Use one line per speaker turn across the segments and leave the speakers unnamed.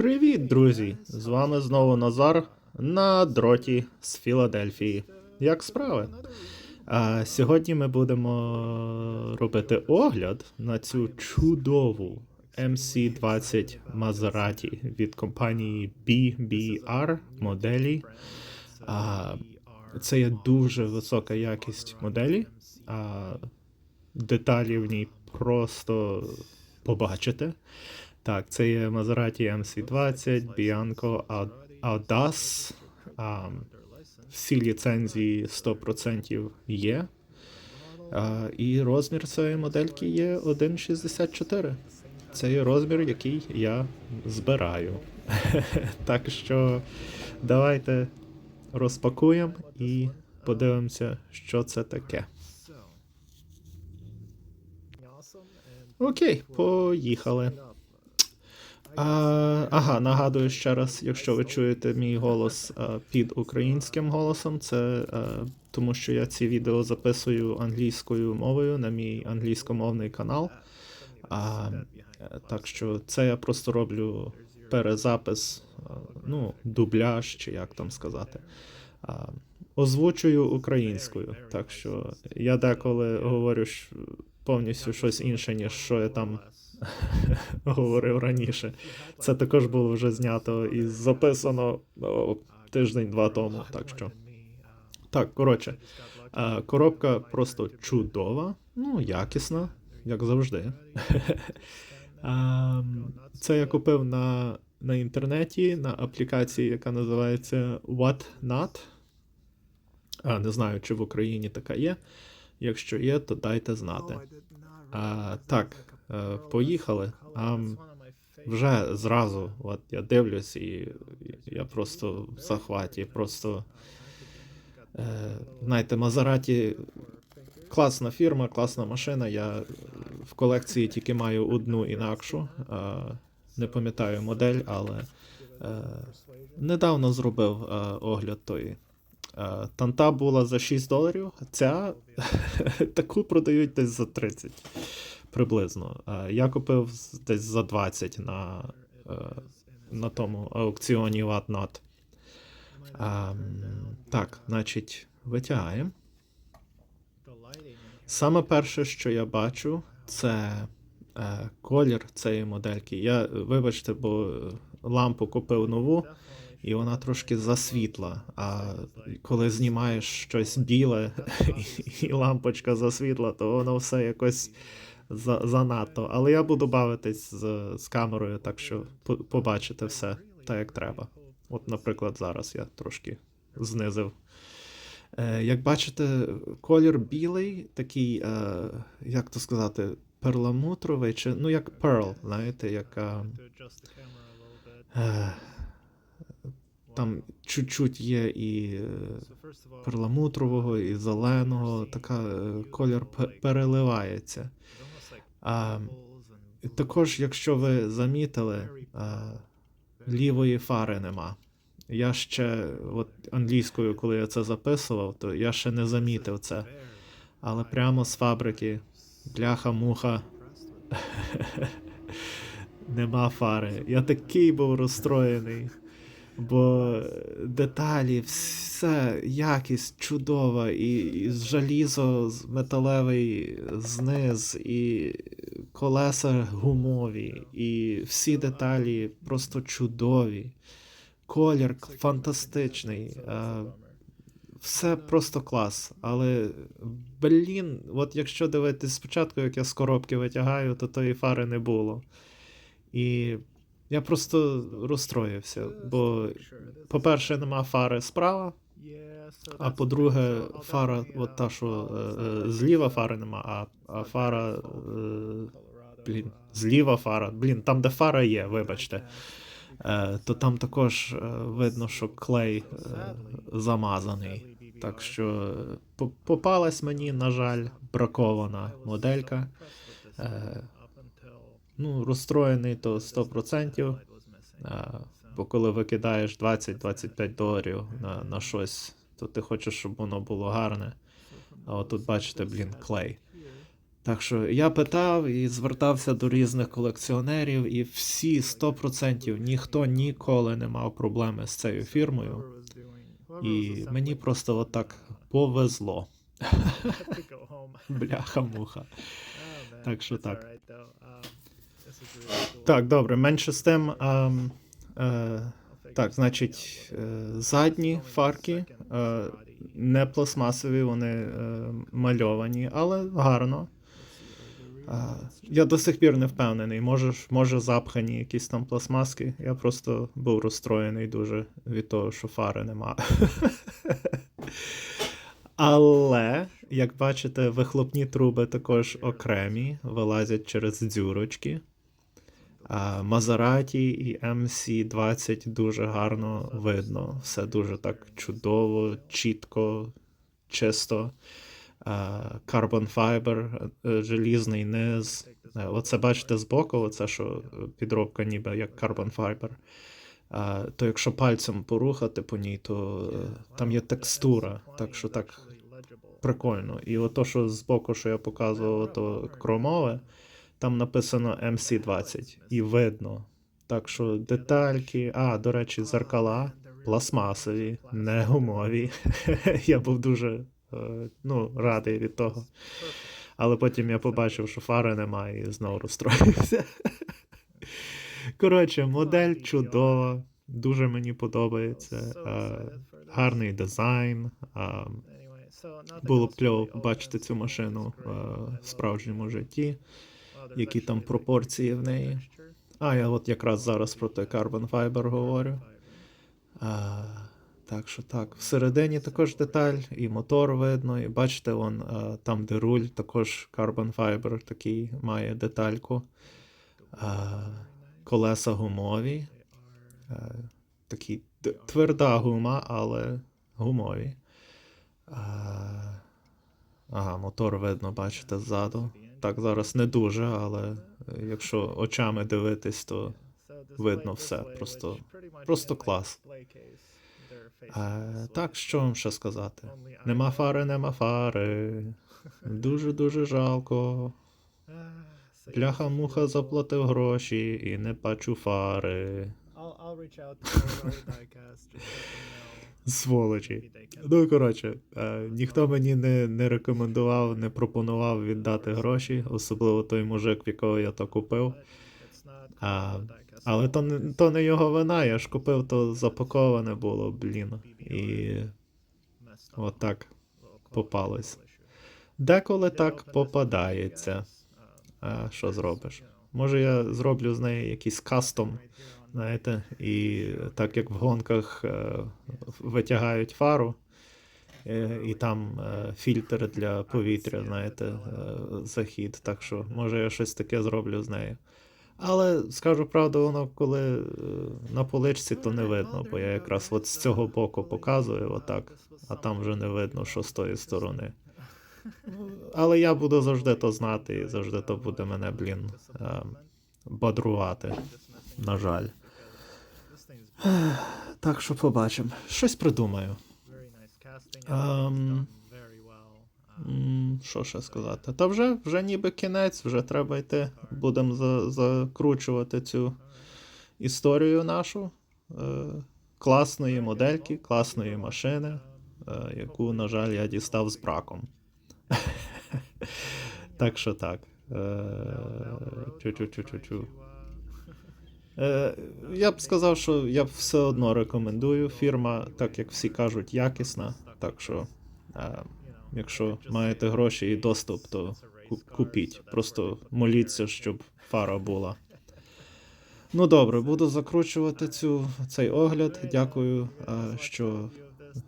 Привіт, друзі! З вами знову Назар на дроті з Філадельфії. Як справи? А сьогодні ми будемо робити огляд на цю чудову MC20 Maserati від компанії BBR моделі. А, це є дуже висока якість моделі. А, деталі в ній просто побачите. Так, це є Maserati MC20, Bianco Au- Audace. А, всі ліцензії 100% є. А, і розмір цієї модельки є 1,64. Це є розмір, який я збираю. так що давайте розпакуємо і подивимося, що це таке. Окей, поїхали. А, ага, нагадую ще раз, якщо ви чуєте мій голос а, під українським голосом, це а, тому що я ці відео записую англійською мовою на мій англійськомовний канал. А, так що це я просто роблю перезапис, а, ну, дубляж, чи як там сказати. А, озвучую українською. Так що я деколи говорю повністю щось інше, ніж що я там говорив раніше. Це також було вже знято і записано тиждень-два тому. Так що. Так, коротше, е, коробка просто чудова, ну, якісна, як завжди. Ем, Це я купив на, на інтернеті на аплікації, яка називається WhatNot. Не знаю, чи в Україні така є. Якщо є, то дайте знати. А, так, поїхали. А, вже зразу, от я дивлюсь, і я просто в захваті. Просто е, знаєте, Мазераті класна фірма, класна машина. Я в колекції тільки маю одну інакшу. Е, не пам'ятаю модель, але е, недавно зробив е, огляд тої. Е, Танта була за 6 доларів, ця таку продають десь за 30 приблизно. Е, Я купив десь за 20 на, е, на тому аукціоні Whatnot. Ем, Так, значить, витягаємо. Саме перше, що я бачу, це е, колір цієї модельки. Я, вибачте, бо лампу купив нову, і вона трошки засвітла. А коли знімаєш щось біле і лампочка засвітла, то воно все якось за, занадто. Але я буду бавитись з, з камерою, так що по- побачите все так, як треба. От, наприклад, зараз я трошки знизив. Е, як бачите, колір білий, такий, е, як то сказати, перламутровий, чи ну як pearl, знаєте, яка. Е, там чуть-чуть є і е, перламутрового, і зеленого, така е, колір переливається. А, також, якщо ви замітили, а, лівої фари нема. Я ще, от англійською, коли я це записував, то я ще не замітив це. Але прямо з фабрики, бляха-муха, нема фари. Я такий був розстроєний. Бо деталі, все, якість чудова, і, і залізо металевий зниз, і колеса гумові, і всі деталі просто чудові. Колір фантастичний. Все просто клас. Але, блін, от якщо дивитись спочатку, як я з коробки витягаю, то тої фари не було. І я просто розстроївся, бо, по-перше, нема фари справа, а по-друге, фара, от та, що е, е, зліва фари нема, а, а фара. Е, блін, зліва фара. Блін, там, де фара є, вибачте. Е, то там також видно, що клей е, замазаний. Так що попалась мені, на жаль, бракована моделька. Е, ну, розстроєний то 100%. Бо коли викидаєш 20-25 доларів на, на щось, то ти хочеш, щоб воно було гарне. А от тут бачите, блін, клей. Так що я питав і звертався до різних колекціонерів, і всі 100% ніхто ніколи не мав проблеми з цією фірмою. І мені просто отак повезло. Бляха-муха. Так що так. Так, добре, менше з тим. Е, так, значить, е, задні фарки е, не пластмасові, вони мальовані, але гарно. Я до сих пір не впевнений. Може, може запхані якісь там пластмаски. Я просто був розстроєний дуже від того, що фари нема. Але, як бачите, вихлопні труби також окремі, вилазять через дзюрочки. А Мазераті і MC20 дуже гарно видно. Все дуже так чудово, чітко, чисто. Carbon fiber, е, желізний низ. Е, Оце бачите збоку, оце що підробка ніби як carbon fiber. То якщо пальцем порухати по ній, то е, там є текстура, так що так прикольно. І ото, що збоку, що я показував, то кромове, там написано MC20 і видно. Так що детальки, а, до речі, зеркала пластмасові, не гумові. я був дуже е, ну, радий від того. Але потім я побачив, що фари немає, і знову розстроївся. Коротше, модель чудова, дуже мені подобається. Е, гарний дизайн. е, було б кльово бачити цю машину в справжньому житті. Які там пропорції в неї. А, я от якраз зараз про той Carbon Fiber говорю. А, так що так. Всередині також деталь, і мотор видно, і бачите, вон, а, там, де руль, також Carbon Fiber такий має детальку. А, колеса гумові. А, такі тверда гума, але гумові. А, ага, мотор видно, бачите, ззаду. Так, зараз не дуже, але е, якщо очами дивитись, то видно все. Просто, просто клас. Е, так, що вам ще сказати? Нема фари, нема фари. Дуже-дуже жалко. Бляха-муха заплатив гроші і не бачу фари. Сволочі. Ну, коротше, е, ніхто мені не, не рекомендував, не пропонував віддати гроші, особливо той мужик, в якого я то купив. А, але то не, то не його вина, я ж купив, то запаковане було, блін. І отак попалось. Деколи так попадається. А що зробиш? Може, я зроблю з неї якийсь кастом, знаєте, і так як в гонках е, витягають фару, е, і там е, фільтр для повітря, знаєте, захід. Так що, може, я щось таке зроблю з нею. Але скажу правду, воно коли на поличці, то не видно, бо я якраз от з цього боку показую, отак, а там вже не видно, що з тої сторони. Але я буду завжди то знати, і завжди то буде мене, блін, бодрувати. На жаль. Так що побачимо. Щось придумаю. Ем, Що ще сказати? Та вже, вже ніби кінець, вже треба йти. Будемо за, закручувати цю історію нашу. Е, класної модельки, класної машини, е, яку, на жаль, я дістав з браком. так що так. Е, чу-чу-чу-чу-чу. Е, я б сказав, що я все одно рекомендую. Фірма, так як всі кажуть, якісна. Так що, е, якщо маєте гроші і доступ, то купіть. Просто моліться, щоб фара була. Ну добре, буду закручувати цю, цей огляд. Дякую, е, що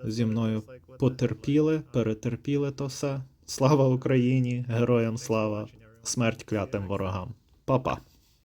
зі мною потерпіли, перетерпіли то все. Слава Україні, героям слава, смерть клятим ворогам. Па-па.